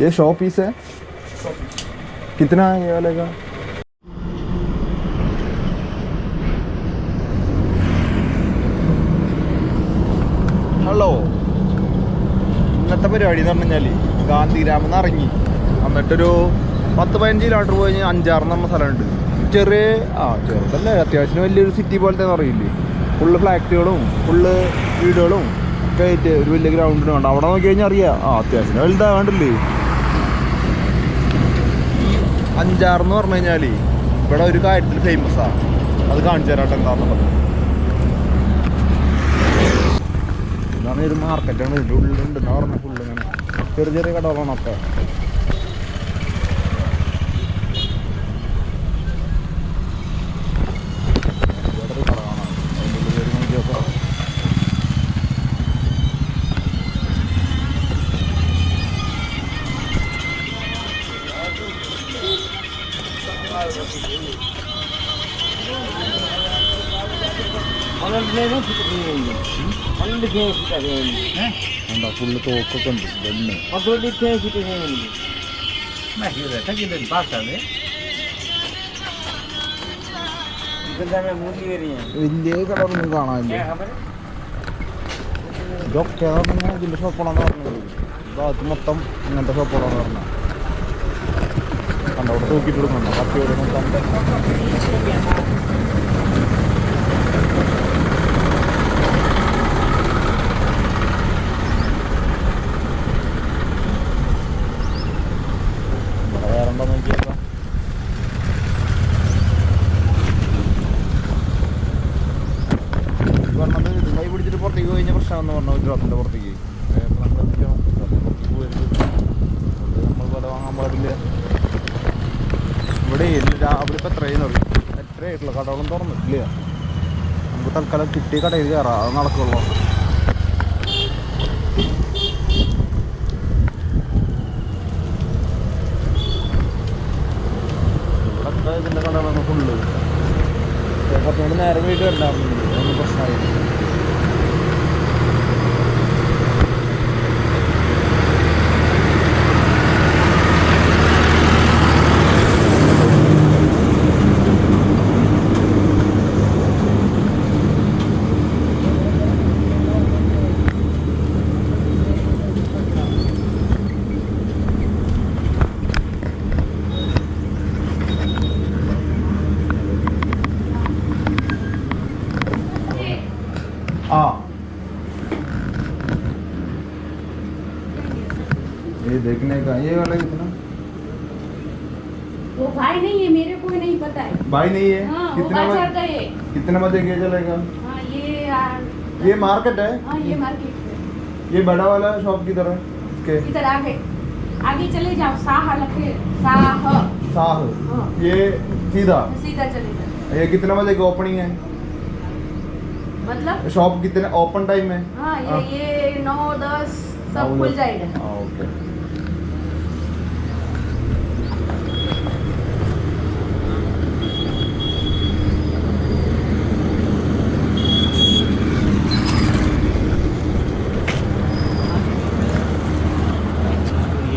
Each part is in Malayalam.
ये शो पीस है कितना है ये वाले का ഹലോ ഇന്നത്തെ പരിപാടി എന്ന് പറഞ്ഞു കഴിഞ്ഞാൽ ഗാന്ധിഗ്രാമിൽ നിന്ന് ഇറങ്ങി എന്നിട്ടൊരു പത്ത് പതിനഞ്ച് കിലോമീറ്റർ പോയി കഴിഞ്ഞാൽ അഞ്ചാറ് നമ്മ സ്ഥലമുണ്ട് ചെറിയ ആ ചെറുതല്ലേ അത്യാവശ്യം വലിയൊരു സിറ്റി പോലത്തെ അറിയില്ലേ ഫുള്ള് ഫ്ലാറ്റുകളും ഫുള്ള് വീടുകളും ഒക്കെ ആയിട്ട് ഒരു വലിയ ഗ്രൗണ്ടിന് വേണ്ട അവിടെ നോക്കി കഴിഞ്ഞാൽ അറിയാം ആ അത്യാവശ്യം വലുതാ വേണ്ടില്ലേ അഞ്ചാറെന്ന് പറഞ്ഞു കഴിഞ്ഞാൽ ഇവിടെ ഒരു കാര്യത്തിൽ ഫേമസാണ് അത് കാണിച്ചു തരാട്ടെ എന്താണെന്നുള്ളത് ഇതാണ് ഒരു മാർക്കറ്റാണ് ഇതിന്റെ ഉള്ളിലുണ്ട് എന്നാ പറഞ്ഞ ഫുള്ള് ഇങ്ങനെ. ചെറിയ ചെറിയ കടകളാണ് ഒക്കെ. എന്താ ഫുള്ള് തോക്കൊക്കെ ഉണ്ട്. ഗണ്ണ് വലിയ കടകളൊന്നും കാണാനില്ല. ഇതൊക്കെ പറഞ്ഞാൽ ഇതിന്റെ ഷോപ്പുകളാന്ന് പറഞ്ഞത് ഭാഗത്ത് മൊത്തം ഇങ്ങനത്തെ ഷോപ്പുകളാന്ന് പറഞ്ഞത് കണ്ടോ അവിടെ തൂക്കിയിട്ട് കൊടുക്കണ്ടോ കത്തിയോടെ മൊത്തം ഇവിടെ വേറെ ഉണ്ടോ നോക്കിയേക്കാം ഈ പറഞ്ഞത് ഇത് കൈ പിടിച്ചിട്ട് പുറത്തേക്ക് പോയി കഴിഞ്ഞാൽ പ്രശ്നമെന്ന് പറഞ്ഞു ഗുജറാത്തിന്റെ പുറത്തേക്ക് അപ്പോൾ നമ്മൾ എന്ത് ചെയ്യണം ഗുജറാത്തിന്റെ പുറത്തേക്ക് പോയത് അതുകൊണ്ട് നമ്മൾ വില വാങ്ങാൻ പാടില്ല ഇവിടെ ഇല്ല രാവിലെ ഇപ്പം എത്രയെന്ന് പറയും എത്രയായിട്ടുള്ള കടകളും തുറന്നിട്ടില്ല നമുക്ക് തൽക്കാലം കിട്ടിയ കടയിൽ കയറാം. അത് നടക്കുള്ളൂ. ഇവിടെ ഇതിന്റെ കടകളാണ് ഫുള്ള് കുറച്ചുകൂടി നേരം വീട്ടിൽ വരണ്ടായിരുന്നു ഒന്നും പ്രശ്നമായില്ല. देखने का ये वाला कितना? वो भाई नहीं है मेरे को नहीं पता है। भाई नहीं है? हाँ वो कितने बाज़ार बजे कितने बजे के चलेगा? हाँ ये आ, ये मार्केट है? हाँ ये मार्केट है। ये बड़ा वाला शॉप की तरह? इसके इधर आगे। आगे चले जाओ साह लखे साह। साह। हाँ। ये सीधा? सीधा चले जाओ। ये कितने बजे की ओपनिंग है? मतलब? शॉप कितने ओपन टाइम है? हाँ ये हाँ। ये नौ दस सब खुल जाएगा हाँ ओके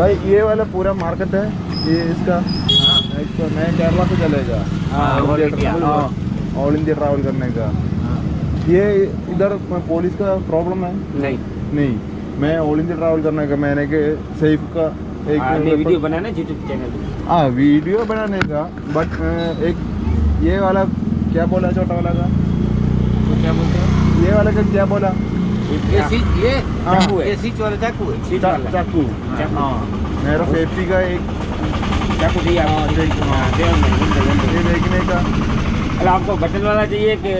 भाई ये वाला पूरा मार्केट है ये इसका। इसका मैं केरला से चलेगा। हाँ, ऑल इंडिया ट्रैवल हाँ। करने का। ये इधर पुलिस का प्रॉब्लम है? नहीं। नहीं। मैं ऑल इंडिया ट्रैवल करने का मैंने के सेफ़ का एक हाँ, नहीं, वीडियो बनाना यूट्यूब चैनल हाँ वीडियो बनाने का बट एक ये वाला क्या बोला छोटा वाला का? तो क्या बोलते हैं? ये वाला का क्या बोला? ये ये हाँ। चाकू है। सीच चाकू है। चाकू। चाकू। हाँ। मेरा सेफ्टी का एक चाकू हाँ, आपको। हाँ, देखने का। अरे आपको बटन वाला चाहिए कि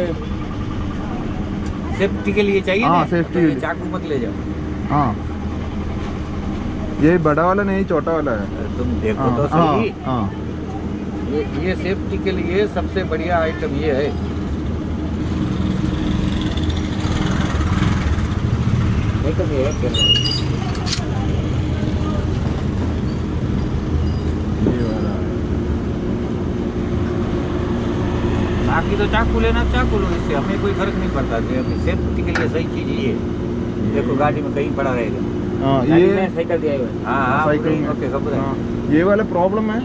सेफ्टी के लिए चाहिए हाँ, ना? safety तो। चाकू मत ले जाओ। हाँ। ये बड़ा वाला नहीं छोटा वाला है। तुम देखो हाँ तो हाँ सही। हाँ ये ये सेफ्टी के लिए सबसे बढ़िया आइटम ये है देखो ये है कैमरा। ये वाला है। बाकी तो चाकू लेना चाकू लो इससे। हमें कोई फ़र्क नहीं पड़ता हमें सेफ्टी के लिए सही चीज़ ये। देखो गाड़ी में कहीं पड़ा रहेगा हाँ गाड़ी ये साइकिल दिया हुआ हाँ। हाँ साइकिल ओके कब हाँ, ये वाला प्रॉब्लम है।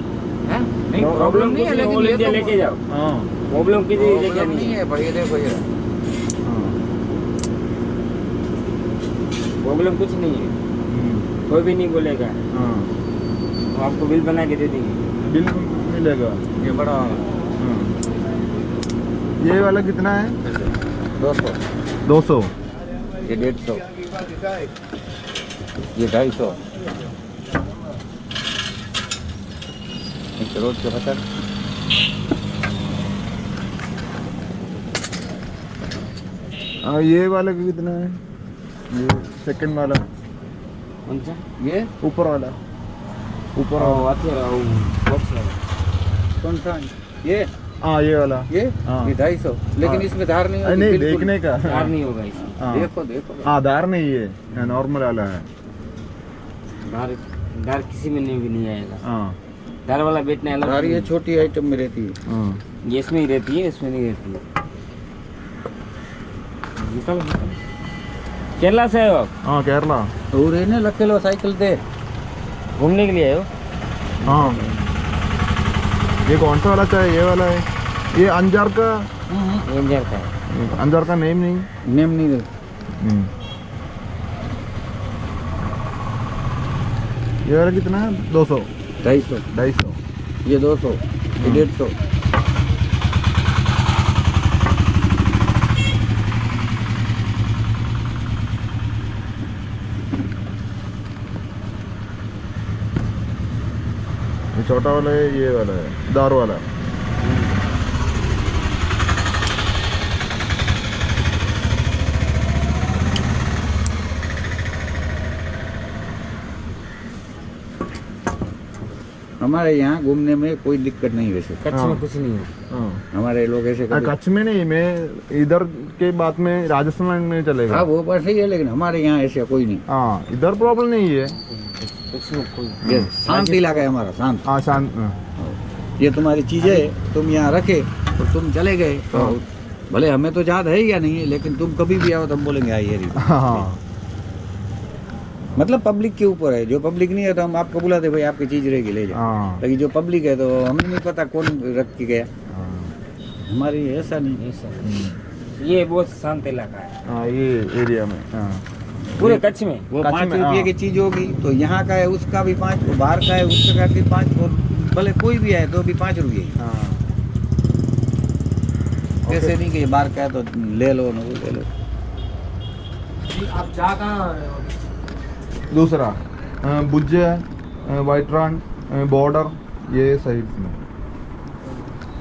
हैं? नहीं प्रॉब्लम नहीं है लेकिन ये तो लेके जाओ हाँ। प्रॉब्लम किसी लेके नहीं है। भाई देखो ये प्रॉब्लम कुछ नहीं है। कोई भी नहीं बोलेगा। हाँ। हम आपको बिल बना के दे देंगे। बिल मिलेगा। ये बड़ा हाँ। ये वाला कितना है? दो सौ। दो सौ। ये डेढ़ सौ। ये ढाई सौ। रोड के पचास हाँ ये वाला का कितना है? ये सेकंड वाला। कौन सा ये? ऊपर वाला। ऊपर और वाला। आते रहो बॉक्स वाला. कौन सा ये? हाँ ये वाला। ये? हाँ। ये ढाई सौ। लेकिन हाँ। इसमें धार नहीं होगी नहीं, देखने का। धार नहीं होगा इसमें। हाँ। देखो देखो। हाँ दार नहीं है। नॉर्मल वाला है। धार धार किसी में नहीं भी नहीं आएगा। हाँ। धार वाला बेचने अलग सारी ये छोटी आइटम में रहती है। हाँ। ये इसमें ही रहती है इसमें नहीं रहती है। निकल निकल। केरला से आए हो आप? हाँ केरला। और है ना लखे लो साइकिल दे घूमने के लिए आए हो? हाँ। ये कौन सा वाला चाहिए ये वाला है। ये अंजार का। रेंजर का अंजार का नेम नहीं? नेम नहीं दे हम्म। ये वाला कितना है? दो सौ। ढाई सौ। ढाई सौ। ये दो सौ। ये डेढ़ सौ। छोटा वाला है ये वाला है दार वाला। हमारे यहाँ घूमने में कोई दिक्कत नहीं वैसे। कच्छ हाँ। में कुछ नहीं है। हाँ। हमारे लोग ऐसे हाँ, कच्छ में नहीं मैं इधर के बाद में राजस्थान में चलेगा हाँ वो बात सही है लेकिन हमारे यहाँ ऐसा कोई नहीं। हाँ इधर प्रॉब्लम नहीं है। शांत इलाका है हमारा शांत। हाँ शांत हाँ। ये तुम्हारी चीज़ें तुम यहाँ रखे तो तुम चले गए। तो हाँ। भले हमें तो याद है या नहीं है लेकिन तुम कभी भी आओ तो हम बोलेंगे आइए री हाँ। मतलब पब्लिक के ऊपर है जो पब्लिक नहीं है तो हम आपको बुलाते भाई आपकी चीज़ रहेगी ले जाओ हाँ। लेकिन जो पब्लिक है तो हमें नहीं पता कौन रख के गया। हाँ। हमारी ऐसा नहीं ये सब हम्म। ये बहुत शांत इलाका है। हाँ ये एरिया में हाँ। पूरे कच्छ में? वो पाँच में, रुपये हाँ। की चीज़ होगी तो यहाँ का है उसका भी पाँच बाहर का है उसका भी पाँच और भले कोई भी है तो भी पाँच रुपये। ही। हाँ ऐसे नहीं कि बाहर का है तो ले लो ना वो ले लो। आप जा कहाँ दूसरा भुज वाइट रन बॉर्डर ये साइड में।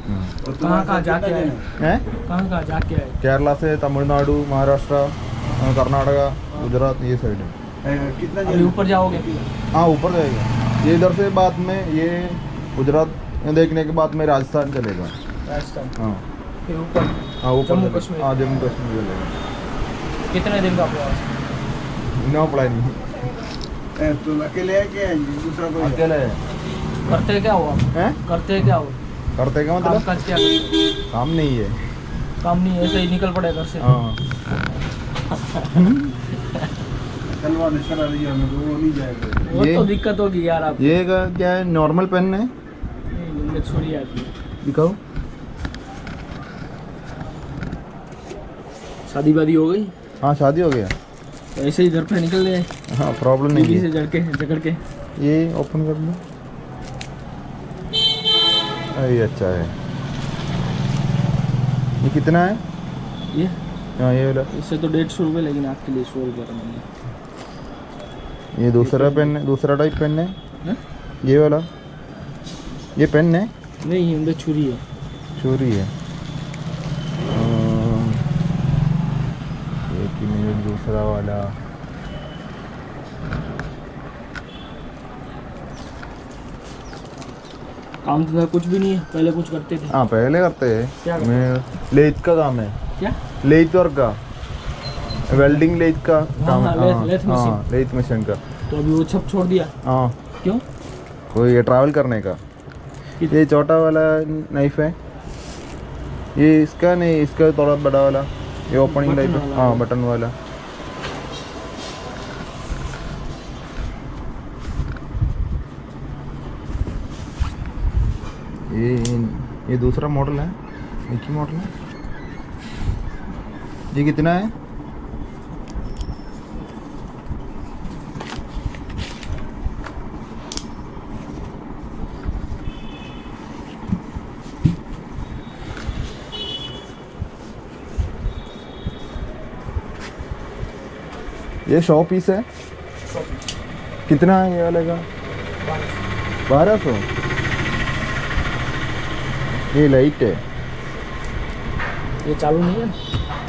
हाँ। कहाँ कहाँ जाके आए? हैं? कहाँ कहाँ जाके आए? केरला से तमिलनाडु महाराष्ट्र कर्नाटका। गुजरात ये साइड है। अभी ऊपर जाओगे हाँ ऊपर जाएगा। ये इधर से बाद में ये गुजरात देखने के बाद में राजस्थान चलेगा। राजस्थान? हाँ। ऊपर? हाँ ऊपर जम्मू कश्मीर। हाँ जम्मू कश्मीर चलेगा। कितने दिन का प्रवास? नो प्लानिंग तुम अकेले है क्या? दूसरा अकेले है। करते क्या हो हैं? करते क्या हो करते क्या काम मतलब क्या काम नहीं है। काम नहीं है, ऐसे ही निकल पड़े घर से? हाँ। चलवाने चला रही है हमें तो वो नहीं जाएगा। वो ये- तो दिक्कत होगी यार आप ये का- क्या है नॉर्मल पेन है? ये दिखाओ। शादी वादी हो गई? हाँ शादी हो गया तो ऐसे ही घर पे निकल गए? हाँ प्रॉब्लम नहीं से है। जड़ के जकड़ के ये ओपन कर लो। हाँ, ये अच्छा है। ये कितना है? ये? हाँ ये वाला। इससे तो डेढ़ सौ रुपये लेकिन आपके लिए सौ रुपये का मैंने ये दूसरा पेन है दूसरा टाइप पेन है। ये वाला? ये पेन है? नहीं अंदर छुरी है। चोरी है। एक मिनट दूसरा वाला। काम तो कुछ भी नहीं है। पहले कुछ करते थे। हाँ पहले करते हैं। लेथ का काम है। क्या? लेथ वर्क का। वेल्डिंग लेथ का हाँ, काम हाँ लेथ मशीन का। तो अभी वो छप छोड़ दिया। हाँ। क्यों? कोई ये ट्रैवल करने का। ये छोटा वाला नाइफ है। ये इसका नहीं इसका थोड़ा बड़ा वाला। ये ओपनिंग टाइप हाँ। बटन वाला। ये ये दूसरा मॉडल है। एक मॉडल है। ये कितना है? ये शो पीस है कितना है ये वाले का बारह सौ ये लाइट है ये चालू नहीं है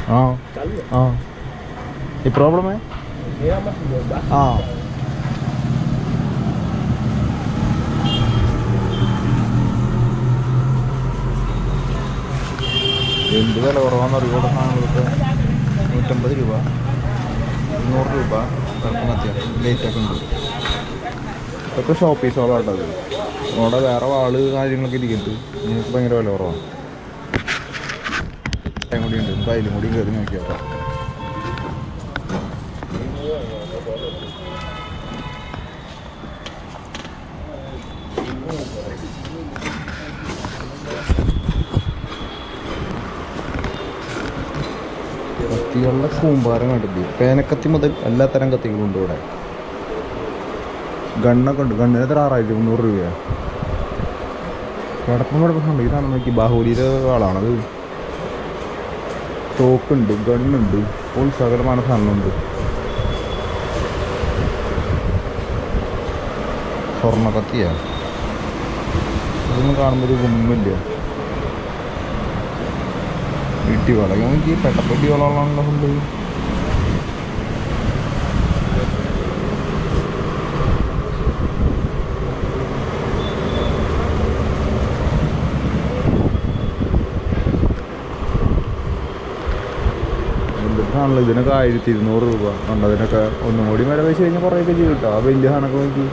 हाँ चालू है हाँ ये प्रॉब्लम है मेरा मत बोलता हाँ എന്ത് വില കുറവാന്ന് അറിയുമോ സാധനങ്ങൾക്ക് നൂറ്റമ്പത് രൂപ നൂറ് രൂപ കുഴപ്പമത്യ ലേറ്റൊക്കെ ഉണ്ട്. ഇതൊക്കെ ഷോപ്പീസോളാട്ടത് അവിടെ വേറെ വാൾ കാര്യങ്ങളൊക്കെ ഇരിക്കുന്നുണ്ട്. നിങ്ങൾക്ക് ഭയങ്കര വില കുറവാണ്. കൂടി ഉണ്ട്. നമുക്ക് അതിലും കൂടി കയറി നോക്കിയാക്കാം കത്തികളുടെ കൂമ്പാരം കണ്ടില്ലേ പേനക്കത്തി മുതൽ എല്ലാ തരം കത്തികളും ഉണ്ട് ഇവിടെ. ഗണ്ണൊക്കെ ഉണ്ട് ഗണ്ണിന് എത്ര? ആറായിരത്തി മുന്നൂറ് രൂപയാണ് കിടപ്പം കിടപ്പുണ്ട് ഇതാണ് നോക്കി. ബാഹുലിയുടെ ആളാണത് തോക്കുണ്ട് ഗണ്ണുണ്ട്. ഫുൾ സകലമാണ് സാധനമുണ്ട് സ്വർണ കത്തിയാണ് ഇതൊന്നും കാണുമ്പോൾ ഒരു ഗുമ്മില്ല. ഇട്ടി വളകം നോക്കി പെട്ടപ്പെട്ടി വളമാണല്ലോ ഫുള്ള്. ണല്ലോ ഇതിനൊക്കെ ആയിരത്തി ഇരുന്നൂറ് രൂപ. ഉണ്ട് അതിനൊക്കെ ഒന്നും കൂടി വില വെച്ച് കഴിഞ്ഞാൽ കുറേയൊക്കെ ചെയ്യും കേട്ടോ. ആ വലിയ സാധനമൊക്കെ നോക്കി.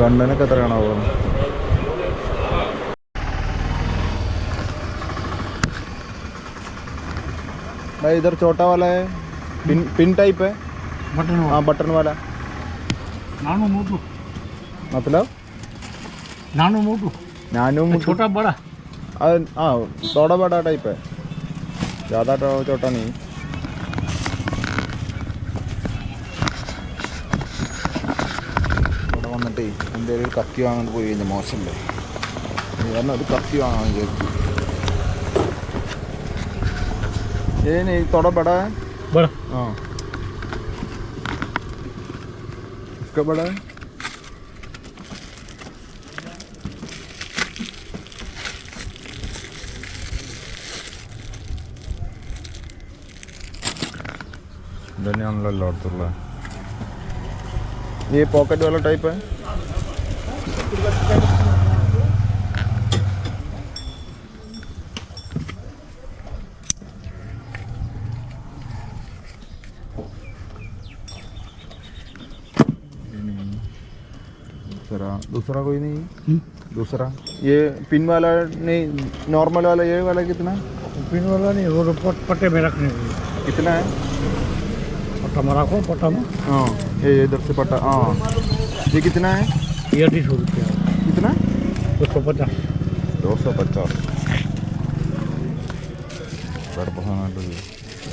ഗണ്ടനൊക്കെ എത്രയാണാവോ? भाई इधर छोटा वाला है पिन पिन टाइप है बटन हाँ बटन वाला नानो मोटू मतलब नानो मोटू नानू मुट्ठू- छोटा बड़ा अ- हाँ थोड़ा बड़ा टाइप है ज़्यादा तो छोटा नहीं ഇവിടെ വന്നിട്ട് എന്തെങ്കിലും ഒരു കത്തി വാങ്ങാൻ പോയി കഴിഞ്ഞാൽ മോശമല്ലേ കാരണം ഒരു കത്തി വാങ്ങാൻ വിചാരിച്ചു नहीं नहीं थोड़ा बड़ा है। बड़ा? हाँ। इसका बड़ा है। धनिया लाल ये पॉकेट वाला टाइप है। दूसरा दूसरा कोई नहीं दूसरा ये पिन वाला नहीं नॉर्मल वाला ये वाला कितना पिन वाला नहीं वो पट, पट्टे में रखने के लिए कितना है पट्टा में रखो पट्टा में हाँ ये ये इधर से पटा हाँ ये कितना है ये अढ़ी सौ रुपया कितना दो सौ पचास दो सौ पचास കുഴപ്പമായിട്ട്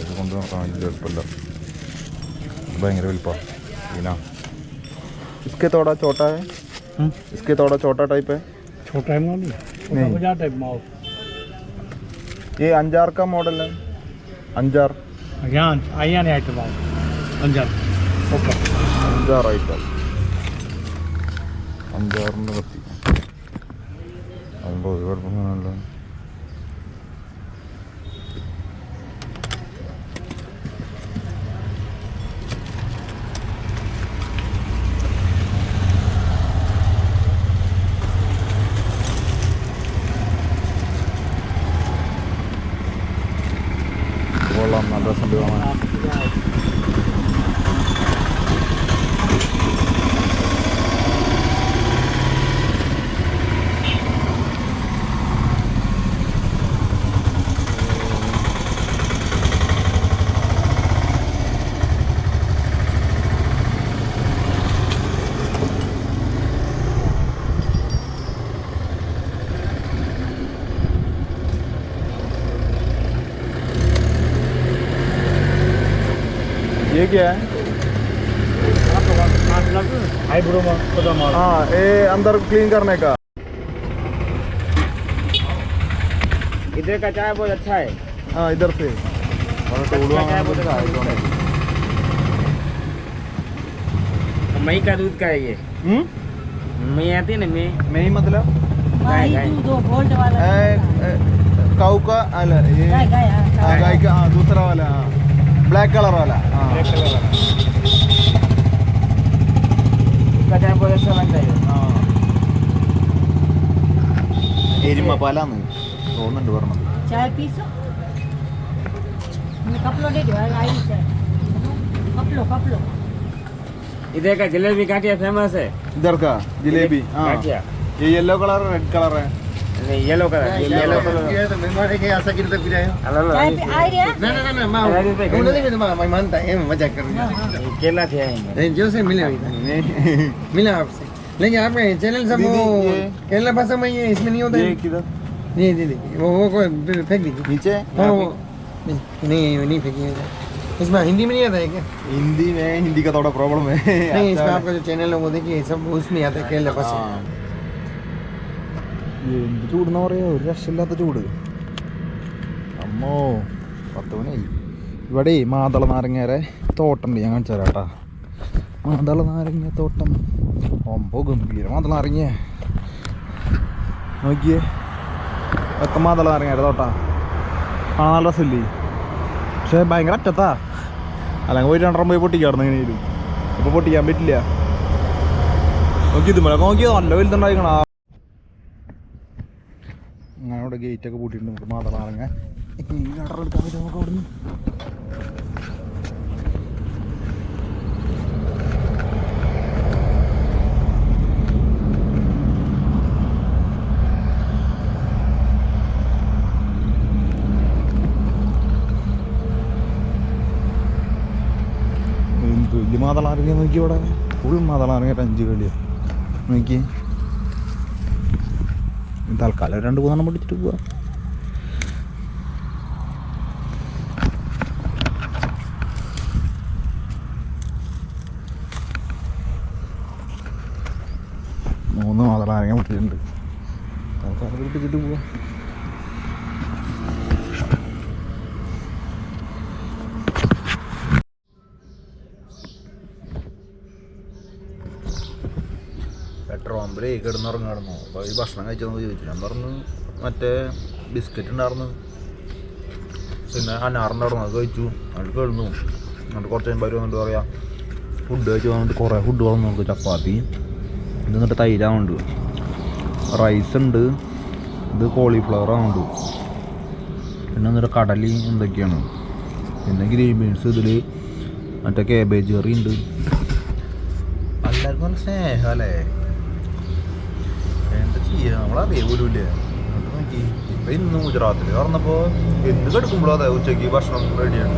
ഇത് കൊണ്ട് നടക്കാൻ വലിയ എളുപ്പമില്ല ഇത് ഭയങ്കര വലുപ്പമാണ് പിന്നെ इसके थोड़ा छोटा है हम्म? इसके थोड़ा छोटा टाइप है छोटा है नहीं छोटा नहीं। बाजार टाइप में आओ ये अंजार का मॉडल है अंजार यहाँ आइया नहीं आइटम आओ अंजार ओके അഞ്ചാറായിട്ട് അഞ്ചാറിൻ്റെ കത്തി അതുകൊണ്ട് ഒരു കുഴപ്പമൊന്നുമില്ല क्या है? हाँ ये अंदर क्लीन करने का। इधर का चाय बहुत अच्छा है। हाँ इधर से। मई का दूध का है ये। हम्म? मई आती है ना मई? मैं ही मतलब? गाय। हो काऊ का अल ये गाय गाय हाँ, हाँ, गाय। गाय का हाँ दूसरा वाला हाँ। ब्लैक कलर वाला हाँ उसका चाय बहुत अच्छा लगता है ആ. എരുമപ്പാലാന്ന് തോന്നുന്നുണ്ട് പറഞ്ഞത് चाय पीसो मैं कप लो दे दो आई चाय कप लो कप लो इधर का जलेबी काटिया फेमस है इधर का जिलेबी हाँ काटिया ये येलो कलर रेड कलर है येलो कलर येलो कलर ये तो मेहमान के ऐसा ना ना ना माँ लेकिन आप चैनल सब में ये इसमें नहीं होता नहीं वो वो को फेंक दीजिए नीचे नहीं नहीं इसमें हिंदी में नहीं आता है क्या हिंदी में हिंदी का थोड़ा प्रॉब्लम है नहीं इसमें आपका जो चैनल है वो देखिए सब उसमें आता है केरला भाषा എന്ത് ചൂടെന്ന് പറയാ? ഒരു രക്ഷയില്ലാത്ത ചൂട്. അമ്മോ പത്ത് മണിയായി ഇവിടെ മാതള നാരങ്ങേരെ തോട്ടമുണ്ട്. ഞാൻ കാണിച്ചു തരാം കേട്ടാ മാതള നാരങ്ങ തോട്ടം. ഒമ്പോ ഗംഭീര മാതള നാരങ്ങ. നോക്കിയേ. ഒക്കെ മാതള നാരങ്ങേരെ തോട്ടാ. ആ നല്ല രസമില്ലേ? പക്ഷേ ഭയങ്കര അറ്റത്താ. അല്ലെങ്കിൽ ഒരു രണ്ടെണ്ണം പോയി പൊട്ടിക്കാറുണ്ട് എങ്ങനെയും ഇപ്പോൾ പൊട്ടിക്കാൻ പറ്റില്ല. നോക്കി ഇതുമല്ല നോക്കിയാൽ നല്ല വലുതുണ്ടായിക്കണ അവിടെ ഗേറ്റ് ഒക്കെ പൂട്ടിയിട്ടുണ്ട്. നമുക്ക് മാത്രം ഇറങ്ങാൻ എടുക്കാൻ പറ്റും നമുക്ക് അവിടുന്ന്. എന്ത് വലിയ മാതളാരങ്ങ നോക്കി ഇവിടെ? ഫുൾ മാതളാരങ്ങ അഞ്ച് കളിയാണ് നോക്കി തൽക്കാലം രണ്ട് മൂന്നെണ്ണം പിടിച്ചിട്ട് പോവാ. മൂന്ന് മാത്രം ആരെങ്കിലും പിടിച്ചിട്ടുണ്ട് തൽക്കാലം പൊട്ടിച്ചിട്ട് പോവാ. എട്ട് ഒമ്പതേ കിടന്നുറങ്ങായിരുന്നു അപ്പോൾ ഈ ഭക്ഷണം കഴിച്ചതെന്ന് ചോദിച്ചു. ഞാൻ പറഞ്ഞു മറ്റേ ബിസ്ക്കറ്റ് ഉണ്ടായിരുന്നു പിന്നെ അനാറുണ്ടായിരുന്നു അത് കഴിച്ചു. അത് കഴിഞ്ഞു എന്നിട്ട് കുറച്ച് കഴിയുമ്പോൾ വന്നിട്ട് പറയാം ഫുഡ് കഴിച്ചു വന്നിട്ട് കുറേ ഫുഡ് വന്നു നമുക്ക് ചപ്പാത്തി. ഇത് എന്നിട്ട് തൈരാവുണ്ട് റൈസ് ഉണ്ട്. ഇത് കോളിഫ്ലവർ ആവുന്നുണ്ട്. പിന്നെ എന്നിട്ട് കടലി എന്തൊക്കെയാണ്? പിന്നെ ഗ്രീൻ ബീൻസ് ഇതിൽ മറ്റേ കേബേജ് കറി ഉണ്ട്. എല്ലാവർക്കും നല്ല സ്നേഹം അല്ലേ? എന്താ ചെയ്യാ. പോലുമില്ലേ എന്നിട്ട് നോക്കി. ഇപ്പൊ ഇന്ന് ഗുജറാത്തിൽ പറഞ്ഞപ്പോ എന്ത് കെടുക്കുമ്പോഴും അതെ ഉച്ചയ്ക്ക് ഭക്ഷണം റെഡിയാണ്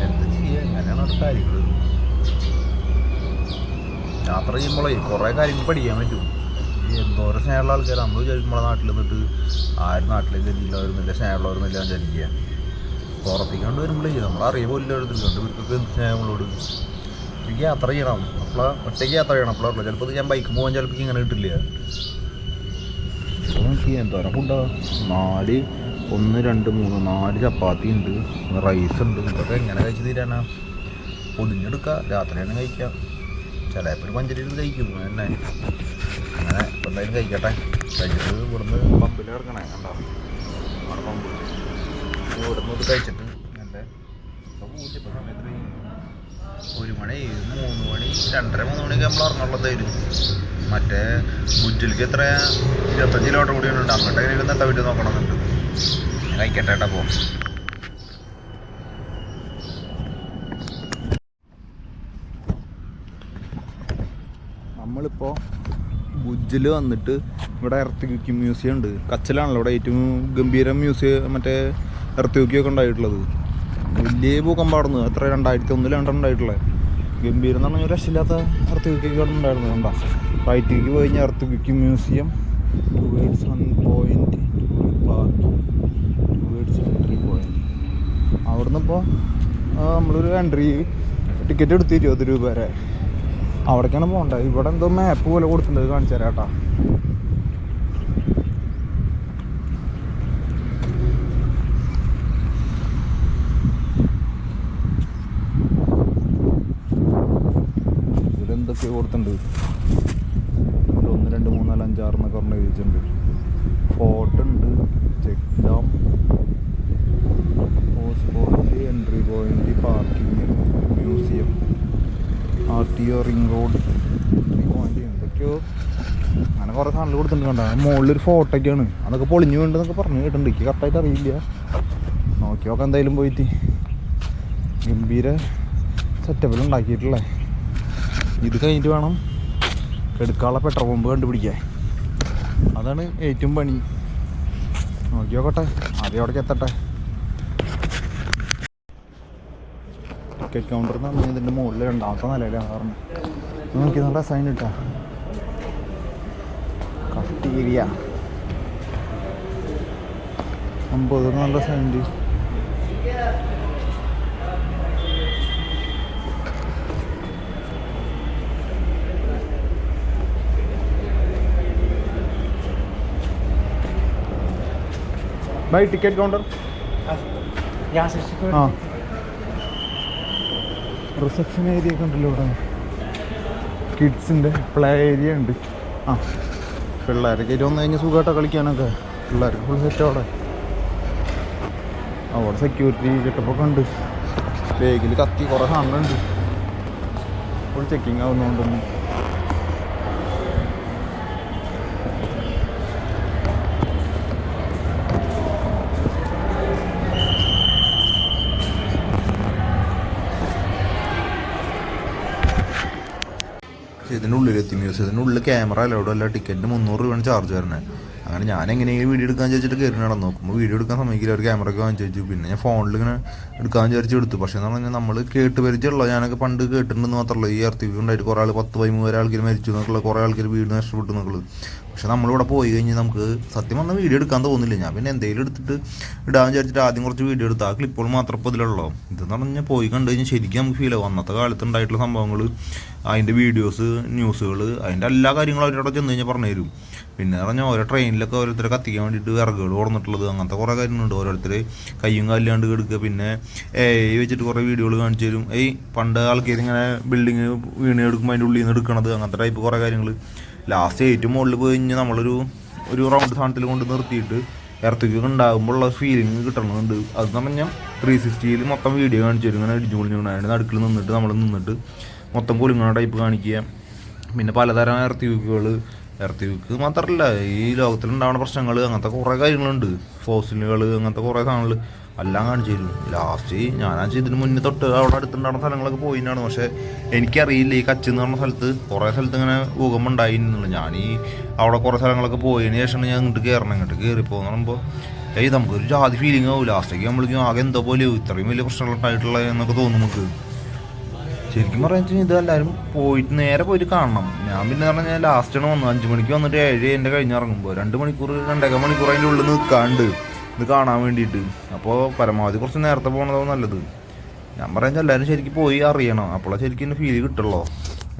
എന്താ ചെയ്യുക എങ്ങനെയാണ് അവിടെ കാര്യങ്ങൾ യാത്ര ചെയ്യുമ്പോഴേ കുറേ കാര്യങ്ങൾ പഠിക്കാൻ പറ്റും. എന്തോരം സ്നേഹമുള്ള ആൾക്കാർ നമ്മൾ വിചാരിക്കും നമ്മളെ നാട്ടിൽ നിന്നിട്ട് ആരും നാട്ടിലേക്ക് എത്തിയില്ലായിരുന്നില്ല സ്നേഹമുള്ളവരുന്നില്ല വിചാരിക്കുക. പുറത്തേക്ക് കണ്ട് വരുമ്പോഴേ നമ്മളറിയ പോലില്ല എടുത്തിട്ടുണ്ട് ഇവർക്കൊക്കെ സ്നേഹങ്ങളോട് എനിക്ക് യാത്ര ചെയ്യണം. അപ്പോൾ ഒറ്റയ്ക്ക് യാത്ര ചെയ്യണം. അപ്പോഴല്ലോ ചിലപ്പോൾ ഞാൻ ബൈക്ക് പോകാൻ ചിലപ്പോൾ ഇങ്ങനെ കിട്ടില്ല അപ്പോൾ നോക്കി എന്തോരം ഫുഡാ? നാല് ഒന്ന് രണ്ട് മൂന്ന് നാല് ചപ്പാത്തി ഉണ്ട് റൈസ് ഉണ്ട്. ഇതൊക്കെ എങ്ങനെ കഴിച്ച് തീരാനാ? പൊതിഞ്ഞെടുക്കുക രാത്രിയാണ് കഴിക്കാം. ചിലപ്പോൾ ഒരു പഞ്ചരി കഴിക്കും. തന്നെ. അങ്ങനെ എന്തായാലും കഴിക്കട്ടെ. കഴിച്ചിട്ട് ഇവിടുന്ന് പമ്പിൽ ഇറങ്ങണേ കണ്ടോ? അവിടെ പമ്പ് ഇവിടുന്ന് ഇത് കഴിച്ചിട്ട് നല്ല ഇപ്പം പൂജ്യം ഇപ്പം സമയത്ത് ഒരു മണി മൂന്ന് മണി രണ്ടര മൂന്ന് മണിക്ക് നമ്മൾ ഇറങ്ങുള്ളതായിരുന്നു മറ്റേ ബുജ്ജിലേക്ക് എത്ര ഇരുപത്തഞ്ച് കിലോമീറ്റർ കൂടി ഉണ്ട്. അങ്ങോട്ട് എങ്ങനെ എത്താൻ തവിട്ട് നോക്കണമെന്നുണ്ട് കഴിക്കട്ടെ കേട്ടോ പോ നമ്മളിപ്പോൾ ഭുജിൽ വന്നിട്ട് ഇവിടെ എർത്തിക്കുക്കി മ്യൂസിയം ഉണ്ട്. കച്ചിലാണല്ലോ ഇവിടെ ഏറ്റവും ഗംഭീര മ്യൂസിയം മറ്റേ എർത്തിക്കുക്കിയൊക്കെ ഉണ്ടായിട്ടുള്ളത്. വലിയ ഭൂകമ്പാടുന്നു. എത്ര രണ്ടായിരത്തി ഒന്നിൽ രണ്ടുണ്ടായിട്ടുള്ളത് ഗംഭീരം എന്ന് പറഞ്ഞാൽ രക്ഷയില്ലാത്ത എർത്തിക്കുക്കി അവിടെ ഉണ്ടായിരുന്നു. കണ്ട? റൈറ്റിലേക്ക് പോയി കഴിഞ്ഞാൽ എർത്തിക്കുക്കി museum sun point park entry point അവിടുന്ന് ഇപ്പോൾ നമ്മളൊരു എൻട്രി ടിക്കറ്റ് എടുത്ത് ഇരുപത് രൂപ വരെ. അവിടേക്കാണ് പോകേണ്ടത് ഇവിടെ എന്തോ മാപ്പ് പോലെ കൊടുത്തിട്ടുണ്ട്. കാണിച്ചു തരാം കേട്ടാ. ഇതിലെന്തൊക്കെയോ കൊടുത്തിട്ടുണ്ട്. ഒന്ന് രണ്ട് മൂന്ന് നാല് അഞ്ചാറ് എന്നൊക്കെ പറഞ്ഞ് എഴുതിയിട്ടുണ്ട്. ഫോർട്ട് ഉണ്ട്. Check dam post point entry point parking museum R T O ring road entry point എന്തൊക്കെയോ അങ്ങനെ കുറേ സാധനങ്ങൾ കൊടുത്തിട്ടുണ്ട് കണ്ട? മുകളിലൊരു ഫോട്ടോ ഒക്കെയാണ്. അതൊക്കെ പൊളിഞ്ഞു വേണ്ടെന്നൊക്കെ പറഞ്ഞു കേട്ടിട്ടുണ്ട്. എനിക്ക് കറക്റ്റായിട്ട് അറിയില്ല. നോക്കി നോക്കാം എന്തായാലും പോയിട്ട്. ഗംഭീര സെറ്റപ്പിൽ ഉണ്ടാക്കിയിട്ടുള്ളേ. ഇത് കഴിഞ്ഞിട്ട് വേണം എടുക്കാനുള്ള പെട്രോൾ പമ്പ് കണ്ടുപിടിക്കാൻ. അതാണ് ഏറ്റവും പണി. നോക്കി നോക്കട്ടെ ആദ്യം അവിടേക്ക് എത്തട്ടെ. ടിക്കറ്റ് കൗണ്ടർ എന്ന് പറഞ്ഞാൽ ഇതിന്റെ മുകളിൽ രണ്ടാമത്തെ നിലയിലാണ് കാരണം നോക്കി നല്ല സൈൻ ഇട്ടാ. കഫ്റ്റീരിയ അമ്പത് നല്ല സൈൻഡ് ബൈ ടിക്കറ്റ് കൗണ്ടർ यहाँ से security ആ റിസപ്ഷൻ ഏരിയ ഒക്കെ ഉണ്ടല്ലോ ഇവിടെ കിഡ്സിൻ്റെ പ്ലേ ഏരിയ ഉണ്ട് ആ പിള്ളേരൊക്കെ ഇത് വന്നു കഴിഞ്ഞാൽ സുഖമായിട്ടാണ് കളിക്കാനൊക്കെ പിള്ളേർക്ക് ഫുൾ സെറ്റ് അവിടെ അവിടെ സെക്യൂരിറ്റി ചെക്കപ്പൊക്കെ ഉണ്ട് ബാഗിൽ കത്തി കുറേ സാധനങ്ങളുണ്ട് ഫുൾ ചെക്കിങ് ആവുന്നതുകൊണ്ടൊന്നും ഇതിന്റെ ഉള്ളിലെത്തി മ്യൂസിയത്തിന്റെ ഉള്ളിൽ ക്യാമറ അലൗഡ് അല്ല? ടിക്കറ്റിന് മുന്നൂറ് രൂപയാണ് ചാർജ് വരുന്നത് അങ്ങനെ ഞാൻ എങ്ങനെയെങ്കിലും വീഡിയോ എടുക്കാൻ ചോദിച്ചിട്ട് കയറി നടന്നു നോക്കുമ്പോൾ വീഡിയോ എടുക്കാൻ സമയത്തില്ല ഒരു ക്യാമറ ഒക്കെ വാങ്ങിച്ചു വെച്ചു. പിന്നെ ഞാൻ ഫോണിൽ ഇങ്ങനെ എടുക്കാൻ വിചാരിച്ച് എടുത്തു. പക്ഷേ എന്ന് പറഞ്ഞാൽ നമ്മൾ കേട്ട് പരിചയമുള്ള ഞാനൊക്കെ പണ്ട് കേട്ടിട്ടുണ്ടെന്ന് മാത്രമല്ല ഈ അർത്ഥിക്കുണ്ടായിട്ട് കുറേ ആൾ പത്ത് പതിമൂന്ന് ആൾക്കാർ മരിച്ചു എന്നൊക്കെയുള്ള കുറേ ആൾക്കാർ വീട് നഷ്ടപ്പെട്ടു എന്നുള്ളത് പക്ഷെ നമ്മളിവിടെ പോയി കഴിഞ്ഞ് നമുക്ക് സത്യം പറഞ്ഞാൽ വീഡിയോ എടുക്കാൻ തോന്നില്ല ഞാൻ പിന്നെ എന്തെങ്കിലും എടുത്തിട്ട് ഇടാൻ വിചാരിച്ചിട്ട് ആദ്യം കുറച്ച് വീഡിയോ എടുത്ത് ആ ക്ലിപ്പുകൾ മാത്രം ഇപ്പോൾ ഇതിലുള്ളൂ ഇതെന്ന് പറഞ്ഞാൽ പോയി കണ്ടു കഴിഞ്ഞാൽ ശരിക്കും നമുക്ക് ഫീൽ ആവും. അന്നത്തെ കാലത്ത് ഉണ്ടായിട്ടുള്ള സംഭവങ്ങൾ അതിന്റെ വീഡിയോസ് ന്യൂസുകൾ അതിന്റെ എല്ലാ കാര്യങ്ങളും അവരോട് ചെന്ന് കഴിഞ്ഞാൽ പറഞ്ഞു തരും. പിന്നെ പറഞ്ഞാൽ ഓരോ ട്രെയിനിലൊക്കെ ഓരോരുത്തരെ കത്തിക്കാൻ വേണ്ടിയിട്ട് വിറകുകൾ ഓർന്നിട്ടുള്ളത് അങ്ങനത്തെ കുറേ കാര്യങ്ങളുണ്ട്. ഓരോരുത്തർ കയ്യും കാലിലാണ്ട് കെടുക്കുക. പിന്നെ എ വെച്ചിട്ട് കുറേ വീഡിയോകൾ കാണിച്ചു തരും. ഏയ് പണ്ട് ആൾക്കാർ ഇങ്ങനെ ബിൽഡിങ് വീണ് എടുക്കുമ്പോൾ അതിന്റെ ഉള്ളിൽ നിന്ന് എടുക്കണത് അങ്ങനത്തെ ടൈപ്പ് കുറേ കാര്യങ്ങൾ ലാസ്റ്റ് ഏറ്റവും മുകളിൽ പോയി കഴിഞ്ഞാൽ നമ്മളൊരു ഒരു റൗണ്ട് സാധനത്തിൽ കൊണ്ട് നിർത്തിയിട്ട് ഇറത്തേക്ക് ഉണ്ടാകുമ്പോഴുള്ള ഫീലിംഗ് കിട്ടണമെന്നുണ്ട് അത് പറഞ്ഞാൽ ത്രീ സിക്സ്റ്റിയിൽ മൊത്തം വീഡിയോ കാണിച്ചു തരും. ഇങ്ങനെ അടിച്ചു പൊളിഞ്ഞു അതിന്റെ നടുക്കിൽ നിന്നിട്ട് നമ്മൾ നിന്നിട്ട് മൊത്തം കുലുങ്ങണ ടൈപ്പ് കാണിക്കുക. പിന്നെ പലതരം ഇറത്തി വീക്കുകൾ ഇറത്തി വീക്ക് മാത്രമല്ല ഈ ലോകത്തിലുണ്ടാവുന്ന പ്രശ്നങ്ങൾ അങ്ങനത്തെ കുറേ കാര്യങ്ങളുണ്ട്. ഫോസിലുകൾ അങ്ങനത്തെ കുറേ സാധനങ്ങൾ എല്ലാം കാണിച്ചു തരും ലാസ്റ്റ് ഞാനാ ഇതിന് മുന്നേ തൊട്ട് അവിടെ അടുത്തുണ്ടാകുന്ന സ്ഥലങ്ങളൊക്കെ പോയിട്ടാണ് പക്ഷേ എനിക്കറിയില്ല. ഈ കച്ചെന്ന് പറഞ്ഞ സ്ഥലത്ത് കുറേ സ്ഥലത്ത് ഇങ്ങനെ ഭൂകമ്പം ഉണ്ടായിരുന്നുള്ളൂ ഞാൻ ഈ അവിടെ കുറേ സ്ഥലങ്ങളൊക്കെ പോയതിന് ശേഷമാണ് ഞാൻ ഇങ്ങോട്ട് കയറണം. ഇങ്ങോട്ട് കയറിപ്പോന്ന് പറയുമ്പോൾ ഏയ് നമുക്കൊരു ജാതി ഫീലിംഗ് ആവും ലാസ്റ്റേക്ക് നമ്മൾക്ക് ആകെ എന്തോ പോലെ ഇത്രയും വലിയ പ്രശ്നങ്ങൾ ഉണ്ടായിട്ടുള്ള എന്നൊക്കെ തോന്നും നമുക്ക്. ശരിക്കും പറഞ്ഞു ഇത് എല്ലാവരും പോയിട്ട് നേരെ പോയിട്ട് കാണണം. ഞാൻ പിന്നെ പറഞ്ഞാൽ ലാസ്റ്റാണ് വന്നത്. അഞ്ച് മണിക്ക് വന്നിട്ട് ഏഴ് എന്റെ കഴിഞ്ഞിറങ്ങുമ്പോൾ രണ്ട് മണിക്കൂർ രണ്ടേക്കാൽ മണിക്കൂർ അതിന്റെ ഉള്ളിൽ നിൽക്കാണ്ട് ഇത് കാണാൻ വേണ്ടിയിട്ട്. അപ്പോൾ പരമാവധി കുറച്ച് നേരത്തെ പോകണതാണ് നല്ലത്. ഞാൻ പറഞ്ഞാൽ എല്ലാവരും ശരിക്കും പോയി അറിയണം. അപ്പോഴാണ് ശരിക്കും എന്റെ ഫീൽ കിട്ടുള്ളൂ.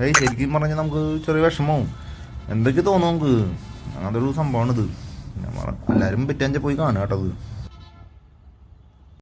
ഏയ് ശരിക്കും പറഞ്ഞാൽ നമുക്ക് ചെറിയ വിഷമവും. എന്തൊക്കെ തോന്നും നമുക്ക്? അങ്ങനത്തെ ഒരു സംഭവമാണിത് ഞാൻ പറ എല്ലാവരും പറ്റാൻ പോയി കാണുക കേട്ടത്